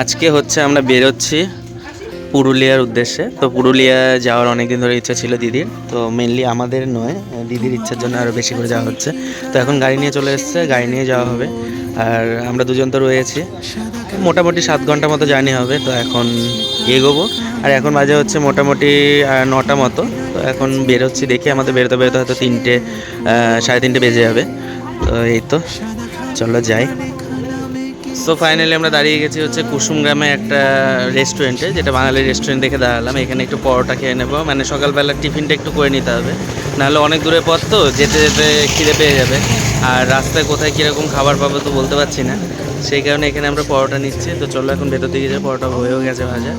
আজকে হচ্ছে আমরা বেরোচ্ছি পুরুলিয়ার উদ্দেশ্যে। তো পুরুলিয়া যাওয়ার অনেক দিন ধরে ইচ্ছা ছিল দিদির। তো মেনলি আমাদের নয়, দিদির ইচ্ছার জন্য আরও বেশি করে যাওয়া হচ্ছে। তো এখন গাড়ি নিয়ে চলে এসেছে, গাড়ি নিয়ে যাওয়া হবে। আর আমরা দুজন তো রয়েছি। মোটামুটি সাত ঘণ্টা মতো জার্নি হবে, তো এখন এগোবো। আর এখন বাজে হচ্ছে মোটামুটি নটা মতো। তো এখন বেরোচ্ছি দেখি, আমাদের বেরোতে বেরোতে হয়তো তিনটে সাড়ে তিনটে বেজে যাবে। তো এই তো। চলো যাই। সো ফাইনালি আমরা দাঁড়িয়ে গেছি হচ্ছে কুসুম গ্রামে একটা রেস্টুরেন্টে যেটা বাঙালি রেস্টুরেন্ট দেখে দাঁড়ালাম। এখানে একটু পরোটা খেয়ে নেব। মানে সকালবেলা টিফিনটা একটু করে নিতে হবে। নাহলে অনেক দূরে পথ তো, যেতে যেতে খিদে পেয়ে যাবে। আর রাস্তায় কোথায় কীরকম খাবার পাবো তো বলতে পারছি না। সেই কারণে এখানে আমরা পরোটা নিচ্ছি। তো চলো এখন ভেতর দিকে যাব পরোটা হয়েও গেছে ভাজা।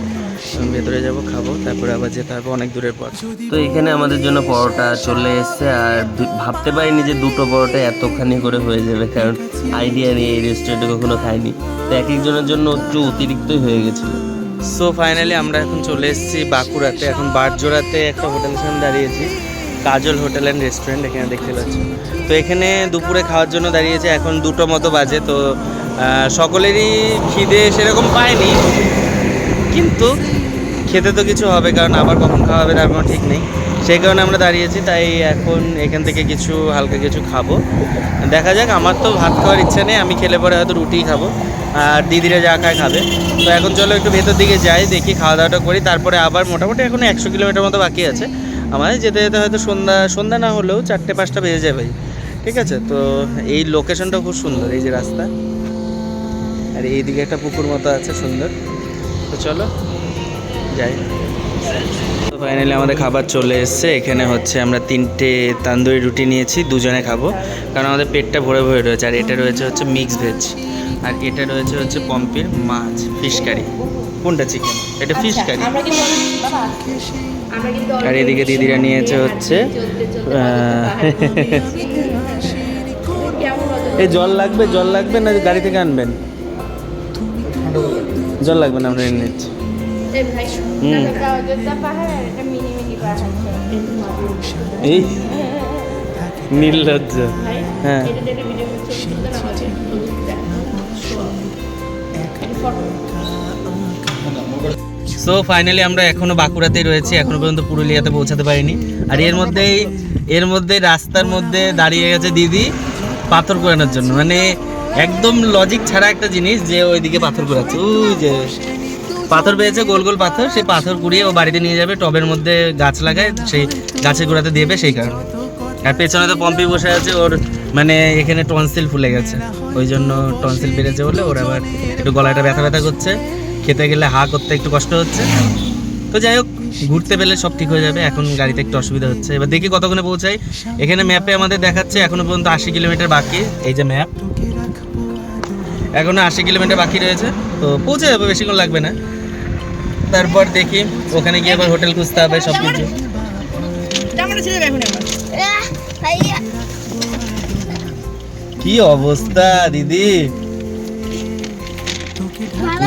ভেতরে যাব খাব তারপরে আবার যেতে হবে অনেক দূরের পথ। তো এখানে আমাদের জন্য পরোটা চলে এসছে আর ভাবতে পারিনি যে দুটো পরোটা এতখানি করে হয়ে যাবে কারণ আইডিয়া নেই এই রেস্টুরেন্টে কখনো খাইনি। তো এক একজনের জন্য একটু অতিরিক্তই হয়ে গেছিল। সো ফাইনালি আমরা এখন চলে এসেছি বাঁকুড়াতে। এখন বারজোড়াতে একটা হোটেলের সামনে দাঁড়িয়েছি কাজল হোটেল অ্যান্ড রেস্টুরেন্ট এখানে দেখতে পাচ্ছি। তো এখানে দুপুরে খাওয়ার জন্য দাঁড়িয়েছে এখন দুটো মতো বাজে তো সকলেরই খিদে সেরকম পায়নি। কিন্তু খেতে তো কিছু হবে, কারণ আবার কখন খাওয়া হবে তার কোনো ঠিক নেই। সেই কারণে আমরা দাঁড়িয়েছি, তাই এখন এখান থেকে কিছু, হালকা কিছু খাব। দেখা যাক, আমার তো ভাত খাওয়ার ইচ্ছা নেই, আমি খেলে পরে হয়তো রুটিই খাব, আর দিদিরা যা খায় খাবে। তো এখন চলো একটু ভেতর দিকে যাই, দেখি খাওয়া দাওয়াটা করি, তারপরে আবার মোটামুটি এখন একশো কিলোমিটার মতো বাকি আছে। আমাদের যেতে যেতে হয়তো সন্ধ্যা সন্ধ্যা না হলেও চারটে, পাঁচটা বেজে যাবে ঠিক আছে? তো এই লোকেশনটা খুব সুন্দর, এই যে রাস্তা। আর এইদিকে একটা পুকুর মতো আছে সুন্দর। তো চলো যাই। তো ফাইনালি আমাদের খাবার চলে এসেছে। এখানে হচ্ছে আমরা তিনটে তান্দুরি রুটি নিয়েছি দুজনে খাব। কারণ আমাদের পেটটা ভরে ভরে রয়েছে। আর এটা রয়েছে হচ্ছে মিক্স ভেজ আর এটা রয়েছে হচ্ছে পম্পির মাছ ফিশ কারি কোনটা চিকেন এটা ফিশ কারি আমরা কিন্তু বাবা আমরা কিন্তু আর এদিকে দিদিরা নিয়েছে হচ্ছে এই জল লাগবে জল লাগবে না গাড়ি থেকে আনবেন? জল লাগবে না আমরা এনে নিচ্ছি। এই নির্লজ্জ। হ্যাঁ। সো ফাইনালি আমরা এখনও বাঁকুড়াতেই রয়েছি এখনও পর্যন্ত পুরুলিয়াতে পৌঁছাতে পারিনি। আর এর মধ্যেই এর মধ্যে রাস্তার মধ্যে দাঁড়িয়ে গেছে দিদি পাথর কোরানোর জন্য। মানে একদম লজিক ছাড়া একটা জিনিস যে ওইদিকে পাথর কোরাচ্ছে ওই যে পাথর পেয়েছে, গোল গোল পাথর সেই পাথর কুড়িয়ে ও বাড়িতে নিয়ে যাবে, টবের মধ্যে গাছ লাগায়, সেই গাছের গোড়াতে দেবে সেই কারণে। আর পেছনে তো পম্পি বসে আছে, ওর মানে এখানে টনসিল ফুলে গেছে। ওই জন্য টনসিল বেড়েছে বলে ওর আবার একটু গলাটা ব্যথা ব্যথা করছে। খেতে গেলে হা করতে একটু কষ্ট হচ্ছে। তো যাই হোক, ঘুরতে পেলে সব ঠিক হয়ে যাবে, এখন গাড়িতে একটু অসুবিধা হচ্ছে। এবার দেখি কতক্ষণে পৌঁছাই। এখানে ম্যাপে আমাদের দেখাচ্ছে, এখনও পর্যন্ত আশি কিলোমিটার বাকি, এই যে ম্যাপ এখনও আশি কিলোমিটার বাকি রয়েছে। তো পৌঁছে যাবে বেশিক্ষণ লাগবে না। তারপর দেখি ওখানে গিয়ে আবার হোটেল খুঁজতে হবে সব কিছু জামাটা ছেড়ে এখন আমার কি অবস্থা দিদি?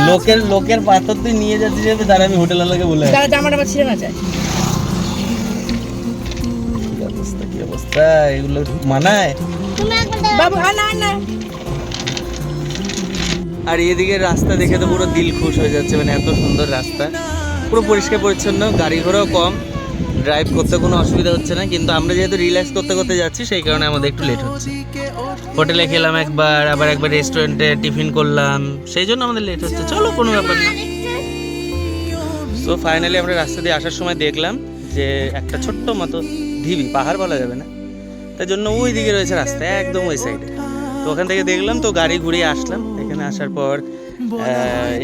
লোকের লোকের পাথর তুই নিয়ে যাচ্ছিস যাবে তার আমি হোটেল আলাকে বলে। জামাটা ছেড়ে না কি অবস্থা কি অবস্থা? এগুলো মানায়? বাবু না না। আর এদিকে রাস্তা দেখে তো পুরো দিল খুশ হয়ে যাচ্ছে মানে এত সুন্দর রাস্তা। পুরো পরিষ্কার পরিচ্ছন্ন, গাড়ি ঘোড়াও কম ড্রাইভ করতে কোনো অসুবিধা হচ্ছে না, কিন্তু আমরা যেহেতু রিল্যাক্স করতে করতে যাচ্ছি, সেই কারণে আমাদের একটু লেট হচ্ছে। হোটেলে খেলাম একবার, আবার একবার রেস্টুরেন্টে টিফিন করলাম, সেই জন্য আমাদের লেট হচ্ছে। চলো, কোনো ব্যাপার না। সো ফাইনালি আমরা রাস্তা দিয়ে আসার সময় দেখলাম যে একটা ছোট্ট মতো ঢিবি, পাহাড় বলা যাবে না, তার জন্য ওই দিকে রয়েছে রাস্তা, একদম ওই সাইডে তো ওখান থেকে দেখলাম, তো গাড়ি ঘুরিয়ে আসলাম। আসার পর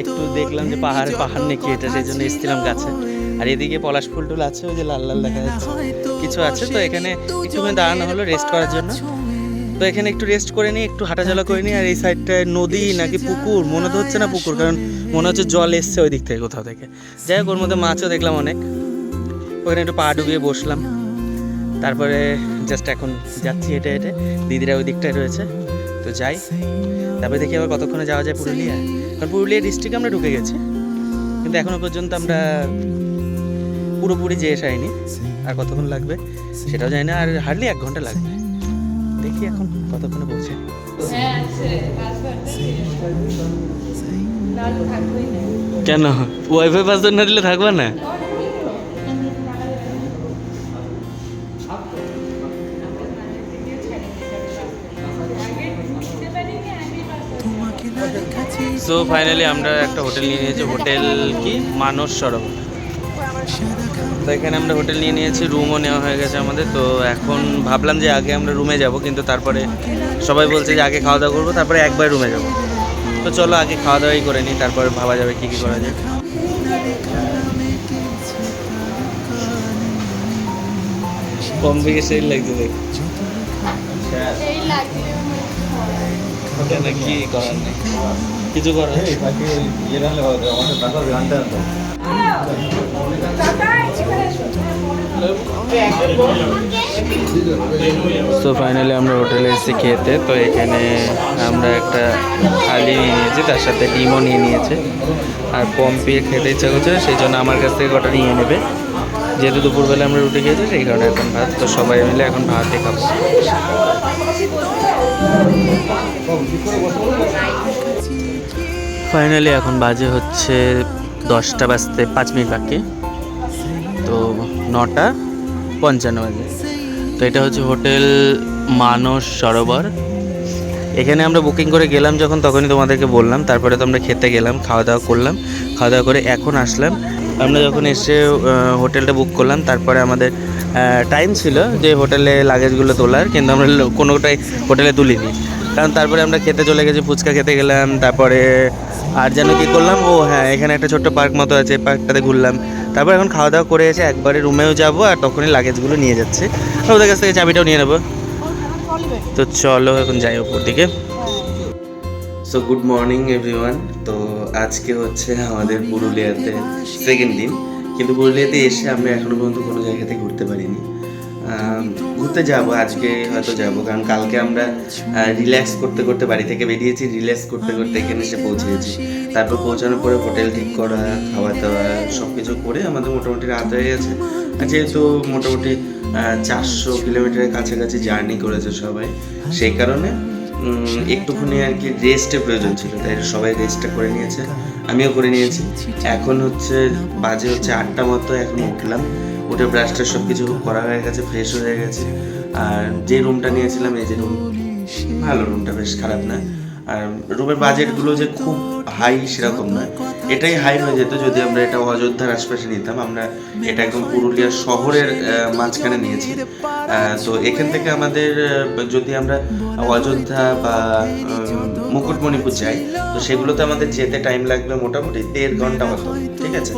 একটু দেখলাম যে পাহাড় পাহাড় নাকি এটা সেই জন্য এসেছিলাম গাছে। আর এদিকে পলাশ ফুল টুল আছে ওই যে লাল লাল দেখা যাচ্ছে। কিছু আছে তো এখানে একটুখানি দাঁড়ানো হলো রেস্ট করার জন্য। তো এখানে একটু রেস্ট করে নিই একটু হাঁটাচলা করে নিই আর এই সাইডটায় নদী নাকি পুকুর মনে তো হচ্ছে না পুকুর কারণ মনে হচ্ছে জল এসছে ওই দিক থেকে কোথাও থেকে। যাই হোক ওর মধ্যে মাছও দেখলাম অনেক। ওখানে একটু পা ডুবিয়ে বসলাম। তারপরে জাস্ট এখন যাচ্ছি হেঁটে হেঁটে দিদিরা ওই দিকটায় রয়েছে। তো যাই। তারপরে দেখি আবার কতক্ষণে যাওয়া যায় পুরুলিয়া। কারণ পুরুলিয়া ডিস্ট্রিক্টে আমরা ঢুকে গেছি। কিন্তু এখনও পর্যন্ত আমরা পুরোপুরি যেয়ে আসাইনি আর কতক্ষণ লাগবে সেটাও জানি না আর হার্ডলি এক ঘণ্টা লাগবে। দেখি এখন কতক্ষণে পৌঁছে। কেন? ওয়াইফাই পাসওয়ার্ড না দিলে থাকবে না? সো ফাইনালি আমরা একটা হোটেল নিয়ে নিয়েছি হোটেল কি? মানস সরোবর। তো এখানে আমরা হোটেল নিয়ে নিয়েছি রুমও নেওয়া হয়ে গেছে আমাদের। তো এখন ভাবলাম যে আগে আমরা রুমে যাব কিন্তু তারপরে সবাই বলছে যে আগে খাওয়া দাওয়া করব তারপরে একবার রুমে যাব। তো চলো আগে খাওয়া দাওয়াই করে নিই তারপর ভাবা যাবে কী কী করা যায়। কম থেকে সেই লাগছে দেখ। কি করার নেই। কিছু করার নেই। সো ফাইনালি আমরা হোটেলে এসেছি খেতে তো এখানে আমরা একটা থালি নিয়ে নিয়েছি তার সাথে ডিমও নিয়ে নিয়েছে। আর পম্পিয়ে খেতে ইচ্ছা করছে সেই জন্য আমার কাছ থেকে কটা নিয়ে নেবে। যেহেতু দুপুরবেলা আমরা রুটি খেয়েছি সেই কারণে এখন ভাত তো সবাই মিলে এখন ভাতই খাব। ফাইনালি এখন বাজে হচ্ছে দশটা বাজতে পাঁচ মিনিট বাকি। তো নটা পঞ্চান্ন বাজে। তো এটা হচ্ছে হোটেল মানস সরোবর। এখানে আমরা বুকিং করে গেলাম যখন, তখনই তোমাদেরকে বললাম। তারপরে তো আমরা খেতে গেলাম, খাওয়া দাওয়া করলাম। খাওয়া দাওয়া করে এখন আসলাম। আমরা যখন এসে হোটেলটা বুক করলাম, তারপরে আমাদের টাইম ছিল যে হোটেলে লাগেজগুলো তোলার, কিন্তু আমরা কোনোটাই হোটেলে তুলিনি। কারণ তারপরে আমরা খেতে চলে গেছি, ফুচকা খেতে গেলাম, তারপরে আর যেন কি করলাম, ও হ্যাঁ এখানে একটা ছোট্ট পার্ক মতো আছে পার্কটাতে ঘুরলাম। তারপর এখন খাওয়া দাওয়া করে এসে একবারে রুমেও যাব আর তখনই লাগেজগুলো নিয়ে যাচ্ছে। ওদের কাছ থেকে চাবিটাও নিয়ে নেব। তো চলো এখন যাই ওপর দিকে। সো গুড মর্নিং এভরিওয়ান তো আজকে হচ্ছে আমাদের পুরুলিয়াতে সেকেন্ড দিন। কিন্তু পুরুলিয়াতে এসে আমরা এখনও পর্যন্ত কোনো জায়গাতে ঘুরতে পারিনি। ঘুরতে যাব আজকে, হয়তো যাব। কারণ কালকে আমরা রিল্যাক্স করতে করতে বাড়ি থেকে বেরিয়েছি রিল্যাক্স করতে করতে এখানে এসে পৌঁছেছি। তারপর পৌঁছানোর পরে হোটেল ঠিক করা, খাওয়া দাওয়া সব কিছু করে আমাদের মোটামুটি রাত হয়ে গেছে। যেহেতু মোটামুটি চারশো কিলোমিটারের কাছাকাছি জার্নি করেছে সবাই, সেই কারণে একটুখানি আর কি রেস্টের প্রয়োজন ছিল। তাই সবাই রেস্টটা করে নিয়েছে। আমিও করে নিয়েছি। এখন হচ্ছে বাজে হচ্ছে আটটা মতো এখন উঠলাম। উঠে ব্রাশটা সব কিছু করা হয়ে গেছে ফ্রেশ হয়ে গেছে। আর যে রুমটা নিয়েছিলাম, এই যে রুম ভালো রুমটা বেশ খারাপ না। আর রুমের বাজেটগুলো যে খুব হাই সেরকম নয়। এটাই হাই হয়ে যেত যদি আমরা এটা অযোধ্যার আশপাশে নিতাম। আমরা এটা একদম পুরুলিয়া শহরের মাঝখানে নিয়েছি। তো এখান থেকে আমাদের যদি আমরা অযোধ্যা বা মুকুটমণিপুর যাই, তো সেগুলোতে আমাদের যেতে টাইম লাগবে মোটামুটি দেড় ঘণ্টা মতো, ঠিক আছে?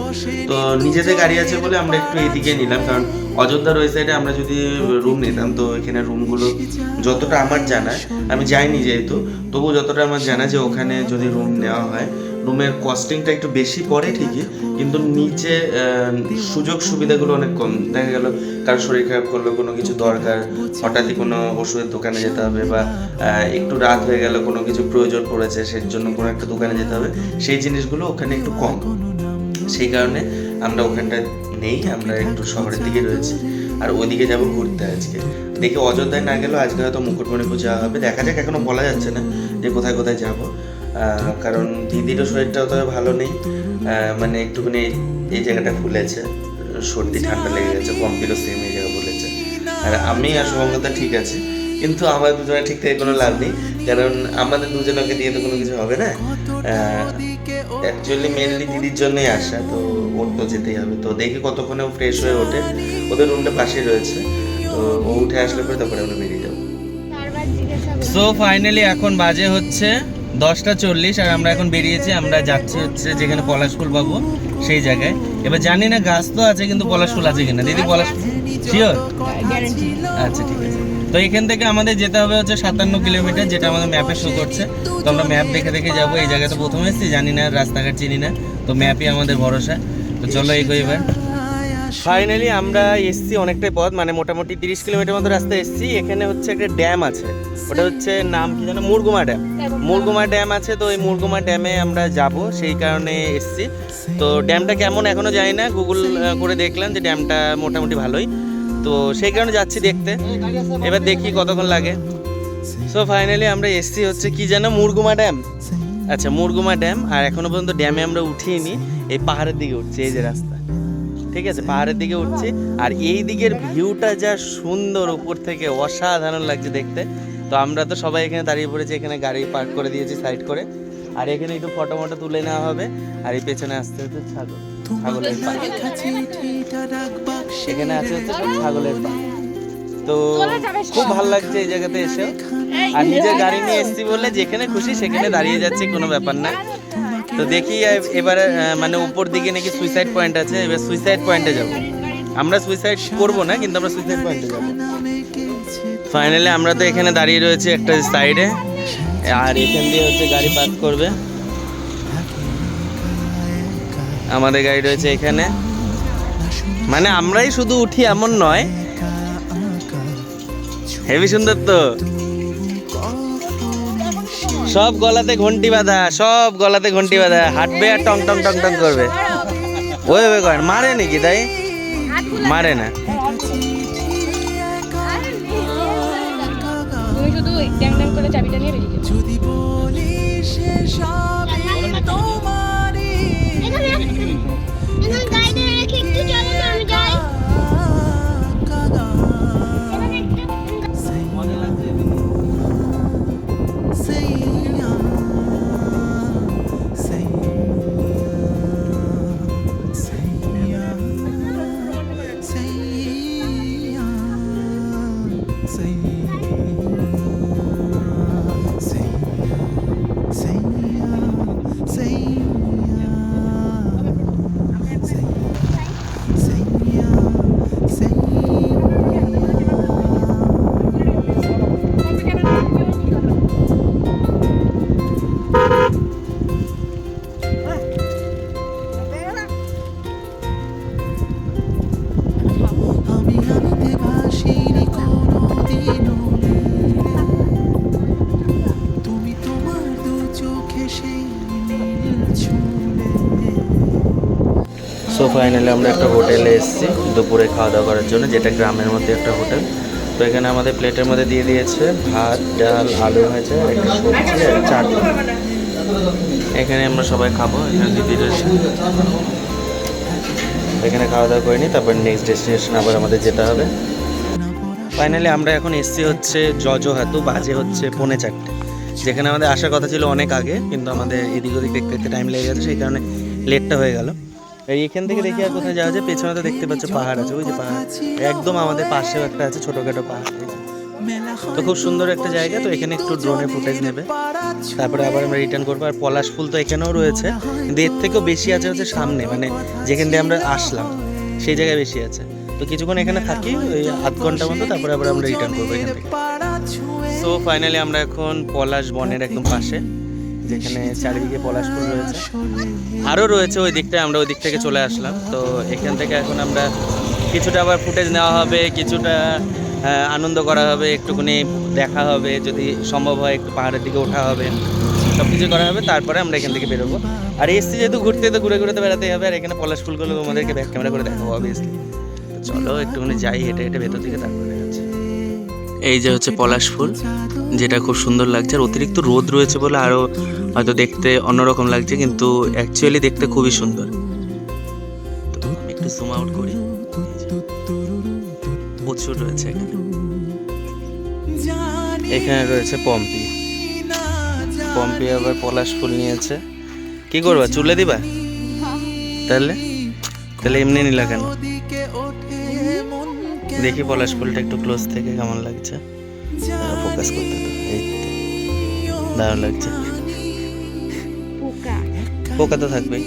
তো নিজেদের গাড়ি আছে বলে আমরা একটু এদিকে নিলাম, কারণ অযোধ্যার ওই সাইডে আমরা যদি রুম নিতাম, তো এখানে রুমগুলো যতটা আমার জানা আমি যাইনি যেহেতু তবু যতটা আমার জানা যে ওখানে যদি রুম নেওয়া হয়, রুমের কস্টিংটা একটু বেশি পড়ে ঠিকই, কিন্তু নিচে সুযোগ সুবিধাগুলো অনেক কম। দেখা গেল কারও শরীর খারাপ করল কোনো কিছু দরকার, হঠাৎই কোনো ওষুধের দোকানে যেতে হবে বা একটু রাত হয়ে গেল, কোনো কিছু প্রয়োজন পড়েছে, সেই জন্য কোনো একটা দোকানে যেতে হবে, সেই জিনিসগুলো ওখানে একটু কম। সেই কারণে আমরা ওখানটা নেই, আমরা একটু শহরের দিকে রয়েছি, আর ওইদিকে যাব ঘুরতে আজকে। দেখি অযোধ্যায় না গেলেও আজকে হয়তো মুকুটমণিপুর যাওয়া হবে। দেখা যাক, এখনও বলা যাচ্ছে না যে কোথায় কোথায় যাব। কারণ দিদিরও শরীরটাও তো ভালো নেই মানে একটুখানি এই জায়গাটা ফুলেছে সর্দি, ঠান্ডা লেগে গেছে পম্পিরও সেম এই জায়গা বলেছে। আর আমি আর শুভঙ্গতা ঠিক আছে, কিন্তু আমার দুজনে ঠিক থেকে কোনো লাভ নেই, কারণ আমাদের দুজনকে দিয়ে তো কোনো কিছু হবে না। অ্যাকচুয়ালি মেনলি দিদির জন্যই আসা, তো ওর তো যেতেই হবে। তো দেখি কতক্ষণে ও ফ্রেশ হয়ে ওঠে। ওদের রুমটা পাশেই রয়েছে। তো ও উঠে আসলে পরে তারপরে আমরা বেরিয়ে যাব। সো ফাইনালি এখন বাজে হচ্ছে দশটা চল্লিশ আর আমরা এখন বেরিয়েছি, আমরা যাচ্ছি হচ্ছে যেখানে পলাশ ফুল পাবো, সেই জায়গায়। এবার জানি না গাছ তো আছে, কিন্তু পলাশ ফুল আছে কিনা। দিদি, পলাশ শিওর আচ্ছা ঠিক আছে। তো এখান থেকে আমাদের যেতে হবে হচ্ছে সাতান্ন কিলোমিটার, যেটা আমাদের ম্যাপে শো করছে। তো আমরা ম্যাপ দেখে দেখে যাব, এই জায়গাতে প্রথমে এসেছি, জানি না, রাস্তাঘাট চিনি না, তো ম্যাপই আমাদের ভরসা। তো চলো এগোই এবার। ফাইনালি আমরা এসছি অনেকটাই পথ মানে মোটামুটি তিরিশ কিলোমিটার মতো রাস্তা এসছি। এখানে হচ্ছে একটা ড্যাম আছে। ওটা হচ্ছে নাম কি জানো মুরগুমা ড্যাম। মুরগুমা ড্যাম আছে তো ওই মুরগুমা ড্যামে আমরা যাব। সেই কারণে এসছি। তো ড্যামটা কেমন এখনও জানি না। গুগল করে দেখলাম যে ড্যামটা মোটামুটি ভালোই। তো সেই কারণে যাচ্ছি দেখতে। এবার দেখি কতক্ষণ লাগে। সো ফাইনালি আমরা এসছি হচ্ছে কি যেন? মুরগুমা ড্যাম। আচ্ছা মুরগুমা ড্যাম। আর এখনও পর্যন্ত ড্যামে আমরা উঠিনি। এই পাহাড়ের দিকে উঠছি এই যে রাস্তা। ঠিক আছে, পাহাড়ের দিকে উঠছি। আর এই দিকের ভিউটা যা সুন্দর, উপর থেকে অসাধারণ লাগছে দেখতে। তো আমরা তো সবাই এখানে দাঁড়িয়ে পড়েছি, এখানে গাড়ি পার্ক করে দিয়েছি সাইড করে। আর এখানে একটু ফটো মটো তুলে নেওয়া হবে। আর এই পেছনে আসতে হচ্ছে ছাগল। ছাগলের এখানে আছে হচ্ছে ছাগলের তো খুব ভালো লাগছে এই জায়গাতে এসে আর নিজের গাড়ি নিয়ে এসছি বলে যেখানে খুশি সেখানে দাঁড়িয়ে যাচ্ছে, কোনো ব্যাপার না। তো দেখি এবারে মানে উপর দিকে নাকি সুইসাইড পয়েন্ট আছে, এবার সুইসাইড পয়েন্টে যাব। আমরা সুইসাইড করব না, কিন্তু আমরা সুইসাইড পয়েন্টে যাব। ফাইনালি আমরা তো এখানে দাঁড়িয়ে রয়েছি একটা সাইডে আর এখান দিয়ে হচ্ছে গাড়ি পাস করবে। আমাদের গাড়ি রয়েছে এখানে। মানে আমরাই শুধু উঠি, এমন নয়। হেভি সুন্দর তো। সব গলাতে ঘন্টি বাঁধা সব গলাতে ঘন্টি বাঁধা। হাঁটবে আর টং টং টং টং করবে। ওই ওই করেন মারে নাকি তাই? মারে না। যদি বলি সে সবই তোমারই আমি ফাইনালি আমরা একটা হোটেলে এসেছি দুপুরে খাওয়া দাওয়া করার জন্য, যেটা গ্রামের মধ্যে একটা হোটেল। তো এখানে আমাদের প্লেটের মধ্যে দিয়ে দিয়েছে ভাত, ডাল, আলু হয়েছে একটা সবজি আর চাটনি। এখানে আমরা সবাই খাব, এখানে দিদি রয়েছে। এখানে খাওয়া দাওয়া করিনি, তারপর নেক্সট ডেস্টিনেশন আবার আমাদের যেতে হবে। ফাইনালি আমরা এখন এসছি হচ্ছে জজহাতু বাজে হচ্ছে পৌনে চারটে। যেখানে আমাদের আসার কথা ছিল অনেক আগে, কিন্তু আমাদের এদিক ওদিক দেখতে টাইম লেগে গেছে, সেই কারণে লেটটা হয়ে গেল। আর এখান থেকে দেখি আর কোথায় যাওয়া যায়? পেছনে তো দেখতে পাচ্ছ পাহাড় আছে, ওই যে পাহাড়। একদম আমাদের পাশেও একটা আছে, ছোটোখাটো পাহাড় তো খুব সুন্দর একটা জায়গা, তো এখানে একটু ড্রোনের ফুটেজ নেবে। তারপরে আবার আমরা রিটার্ন করব, আর পলাশ ফুল তো এখানেও রয়েছে। কিন্তু এর থেকেও বেশি আছে হচ্ছে সামনে মানে যেখান দিয়ে আমরা আসলাম, সেই জায়গায় বেশি আছে। তো কিছুক্ষণ এখানে থাকি, ওই আধ ঘণ্টা মতো, তারপরে আবার আমরা রিটার্ন করব এখান থেকে। সো ফাইনালি আমরা এখন পলাশ বনের একদম পাশে। যেখানে চারিদিকে পলাশ ফুল রয়েছে। আরও রয়েছে ওই দিকটায়, আমরা ওই দিক থেকে চলে আসলাম। তো এখান থেকে এখন আমরা কিছুটা আবার ফুটেজ নেওয়া হবে, কিছুটা আনন্দ করা হবে, একটুখানি দেখা হবে, যদি সম্ভব হয় একটু পাহাড়ের দিকে ওঠা হবে সব কিছু করা হবে, তারপরে আমরা এখান থেকে বেরোবো। আর এসছি যেহেতু ঘুরতে, তো ঘুরে ঘুরে তো বেড়াতেই হবে, আর এখানে পলাশ ফুলগুলো তোমাদেরকে ব্যাক ক্যামেরা করে দেখাবো অবভিয়াসলি চলো একটুখানি যাই, হেঁটে হেঁটে ভেতর দিকে তারপরে। এই যে হচ্ছে পলাশ ফুল যেটা খুব সুন্দর লাগছে। আর অতিরিক্ত রোদ রয়েছে বলে আরও হয়তো দেখতে অন্যরকম লাগছে কিন্তু অ্যাকচুয়ালি দেখতে খুবই সুন্দর। আমি একটু জুম আউট করি। প্রচুর রয়েছে এখানে। এখানে রয়েছে পম্পি। পম্পি আবার পলাশ ফুল নিয়েছে। কি করবা? চুলে দিবা? তাহলে? তাহলে এমনি নিলা কেন? দেখি পলাশ ফুলটা একটু ক্লোজ থেকে কেমন লাগছে। ফোকাস করতে এই দারুণ লাগছে। পোকা। পোকা তো থাকবেই।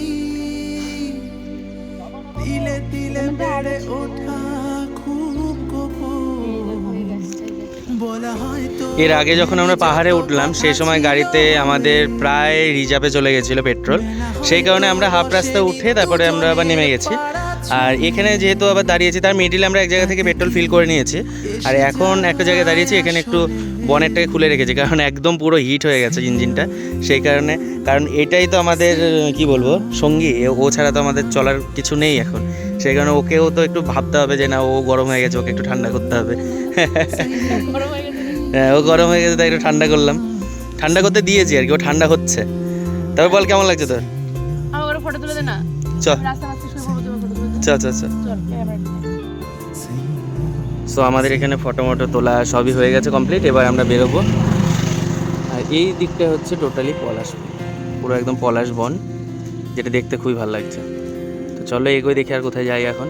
হয় এর আগে যখন আমরা পাহাড়ে উঠলাম সেই সময় গাড়িতে আমাদের প্রায় রিজার্ভে চলে গেছিল পেট্রোল। সেই কারণে আমরা হাফ রাস্তা উঠে তারপরে আমরা আবার নেমে গেছি। আর এখানে যেহেতু আবার দাঁড়িয়েছি তার মিডিলে আমরা এক জায়গা থেকে পেট্রোল ফিল করে নিয়েছি। আর এখন একটা জায়গায় দাঁড়িয়েছি এখানে একটু বনেটটাকে খুলে রেখেছি কারণ একদম পুরো হিট হয়ে গেছে ইঞ্জিনটা সেই কারণে কারণ এটাই তো আমাদের কি বলব সঙ্গী। ও ছাড়া তো আমাদের চলার কিছু নেই এখন। সেই কারণে ওকেও তো একটু ভাবতে হবে যে না ও গরম হয়ে গেছে ওকে একটু ঠান্ডা করতে হবে। গরম হয়ে গেছে ও গরম হয়ে গেছে তাই একটু ঠান্ডা করলাম। ঠান্ডা করতে দিয়েছি আর কি ও ঠান্ডা হচ্ছে। তারপর বল কেমন লাগছে তোর? আমার ফটো তুলে দে না। চ। আচ্ছা চল ক্যামেরা সো আমাদের এখানে ফটো মটো তোলা সবই হয়ে গেছে কমপ্লিট এবার আমরা বেরোবো। আর এই দিকটা হচ্ছে টোটালি পলাশ পুরো একদম পলাশ বন যেটা দেখতে খুবই ভালো লাগছে। তো চলো এগোই দেখি আর কোথায় যাই এখন।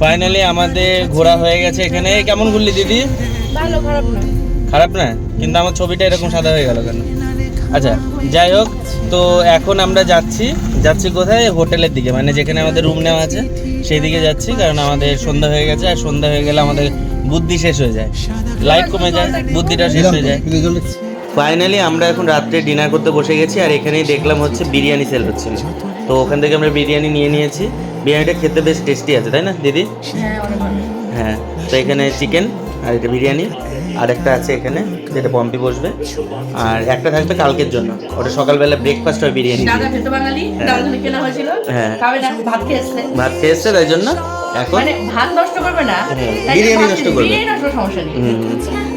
ফাইনালি আমাদের ঘোরা হয়ে গেছে এখানে। কেমন ঘুরলি দিদি? ভালো খারাপ না খারাপ না কিন্তু আমার ছবিটা এরকম সাদা হয়ে গেল কেন? আচ্ছা যাই হোক তো এখন আমরা যাচ্ছি যাচ্ছি কোথায়? হোটেলের দিকে মানে যেখানে আমাদের রুম নেওয়া আছে সেই দিকে যাচ্ছি কারণ আমাদের সন্ধ্যা হয়ে গেছে আর সন্ধ্যা হয়ে গেলে আমাদের বুদ্ধি শেষ হয়ে যায়। লাইট কমে যায় বুদ্ধিটা শেষ হয়ে যায়। ফাইনালি আমরা এখন রাত্রে ডিনার করতে বসে গেছি আর এখানেই দেখলাম হচ্ছে বিরিয়ানি সেল হচ্ছিল তো ওখান থেকে আমরা বিরিয়ানি নিয়ে নিয়েছি। বিরিয়ানিটা খেতে বেশ টেস্টি আছে তাই না দিদি? হ্যাঁ হ্যাঁ তো এখানে চিকেন আর এটা বিরিয়ানি। আর একটা আছে এখানে যেটা পম্পি বসবে। আর একটা থাকবে কালকের জন্য। ওটা সকালবেলা ব্রেকফাস্ট হয় বিরিয়ানি হয়েছিল। হ্যাঁ। ভাত খেয়ে এসছে তাই জন্য এখন মানে ভাত নষ্ট করবে না হ্যাঁ, বিরিয়ানি নষ্ট করবে। সমস্যা নেই।